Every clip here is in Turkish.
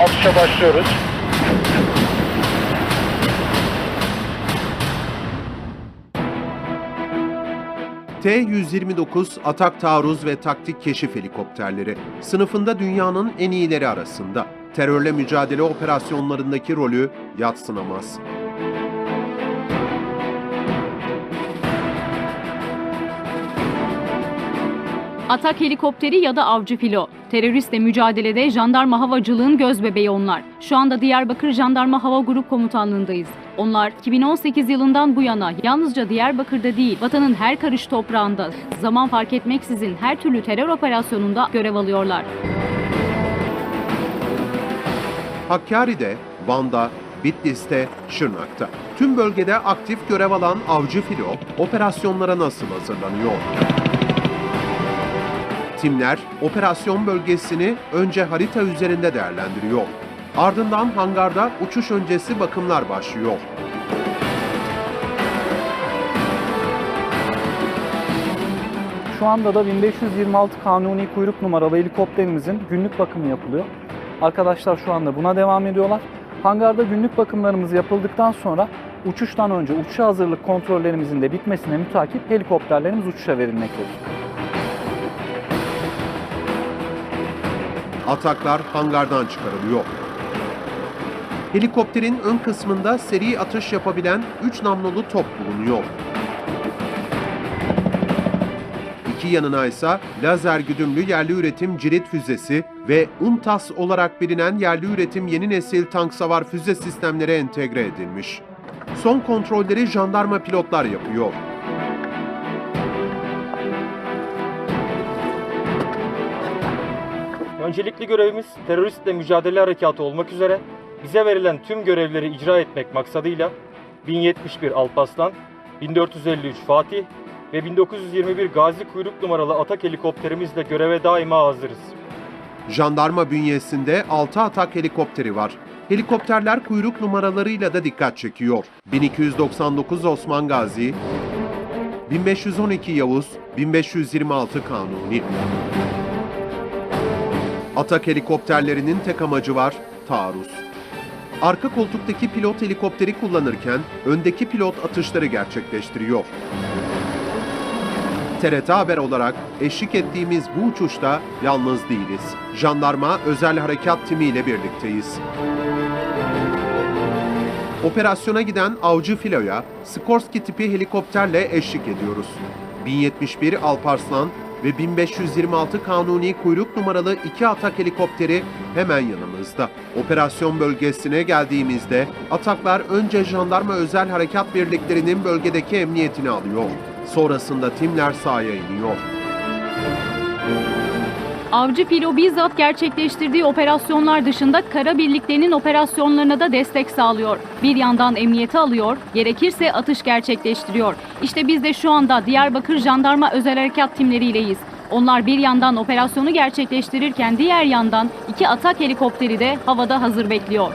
atışa başlıyoruz. T-129 atak taarruz ve taktik keşif helikopterleri sınıfında dünyanın en iyileri arasında. Terörle mücadele operasyonlarındaki rolü yatsınamaz. Atak helikopteri ya da avcı filo. Teröristle mücadelede jandarma havacılığın göz bebeği onlar. Şu anda Diyarbakır Jandarma Hava Grup Komutanlığındayız. Onlar 2018 yılından bu yana yalnızca Diyarbakır'da değil, vatanın her karış toprağında, zaman fark etmeksizin her türlü terör operasyonunda görev alıyorlar. Hakkari'de, Van'da, Bitlis'te, Şırnak'ta. Tüm bölgede aktif görev alan avcı filo operasyonlara nasıl hazırlanıyor? Timler operasyon bölgesini önce harita üzerinde değerlendiriyor. Ardından hangarda uçuş öncesi bakımlar başlıyor. Şu anda da 1526 kanuni kuyruk numaralı helikopterimizin günlük bakımı yapılıyor. Arkadaşlar şu anda buna devam ediyorlar. Hangarda günlük bakımlarımız yapıldıktan sonra uçuştan önce uçuşa hazırlık kontrollerimizin de bitmesine mütakip helikopterlerimiz uçuşa verilmektedir. Ataklar hangardan çıkarılıyor. Helikopterin ön kısmında seri atış yapabilen 3 namlulu top bulunuyor. İki yanına ise lazer güdümlü yerli üretim cirit füzesi ve UMTAS olarak bilinen yerli üretim yeni nesil tank savar füze sistemleri entegre edilmiş. Son kontrolleri jandarma pilotlar yapıyor. Öncelikli görevimiz teröristle mücadele harekatı olmak üzere bize verilen tüm görevleri icra etmek maksadıyla 1071 Alpaslan, 1453 Fatih ve 1921 Gazi kuyruk numaralı atak helikopterimizle göreve daima hazırız. Jandarma bünyesinde 6 atak helikopteri var. Helikopterler kuyruk numaralarıyla da dikkat çekiyor. 1299 Osman Gazi, 1512 Yavuz, 1526 Kanuni. Atak helikopterlerinin tek amacı var, taarruz. Arka koltuktaki pilot helikopteri kullanırken öndeki pilot atışları gerçekleştiriyor. TRT Haber olarak eşlik ettiğimiz bu uçuşta yalnız değiliz. Jandarma Özel Harekat Timi ile birlikteyiz. Operasyona giden avcı filoya Skorsky tipi helikopterle eşlik ediyoruz. 1071 Alparslan ve 1526 Kanuni kuyruk numaralı iki atak helikopteri hemen yanımızda. Operasyon bölgesine geldiğimizde ataklar önce jandarma özel harekat birliklerinin bölgedeki emniyetini alıyor. Sonrasında timler sahaya iniyor. Avcı filo bizzat gerçekleştirdiği operasyonlar dışında kara birliklerinin operasyonlarına da destek sağlıyor. Bir yandan emniyeti alıyor, gerekirse atış gerçekleştiriyor. İşte biz de şu anda Diyarbakır Jandarma Özel Harekat timleriyleyiz. Onlar bir yandan operasyonu gerçekleştirirken diğer yandan iki atak helikopteri de havada hazır bekliyor.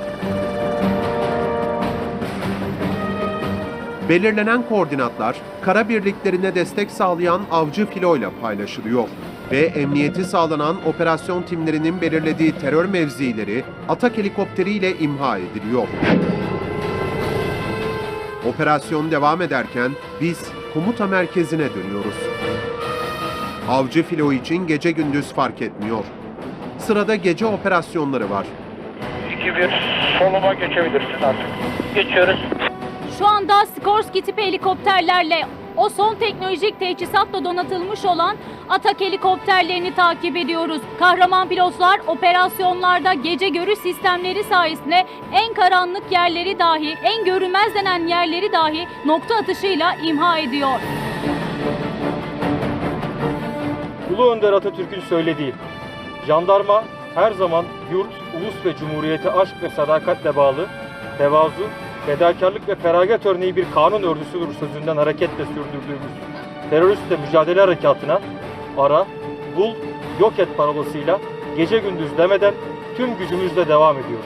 Belirlenen koordinatlar kara birliklerine destek sağlayan avcı filoyla paylaşılıyor ve emniyeti sağlanan operasyon timlerinin belirlediği terör mevzileri atak helikopteriyle imha ediliyor. Operasyon devam ederken biz komuta merkezine dönüyoruz. Avcı filo için gece gündüz fark etmiyor. Sırada gece operasyonları var. 2-1 soluma geçebilirsin artık. Geçiyoruz. Şu anda Skorsky tipi helikopterlerle o son teknolojik teçhizatla donatılmış olan atak helikopterlerini takip ediyoruz. Kahraman pilotlar operasyonlarda gece görüş sistemleri sayesinde en karanlık yerleri dahi, en görünmez denen yerleri dahi nokta atışıyla imha ediyor. Ulu Önder Atatürk'ün söylediği, jandarma her zaman yurt, ulus ve cumhuriyete aşk ve sadakatle bağlı, tevazu, fedakarlık ve feragat örneği bir kanun ordusudur sözünden hareketle sürdürdüğümüz teröristle mücadele harekatına ara, bul, yok et parolasıyla gece gündüz demeden tüm gücümüzle devam ediyoruz.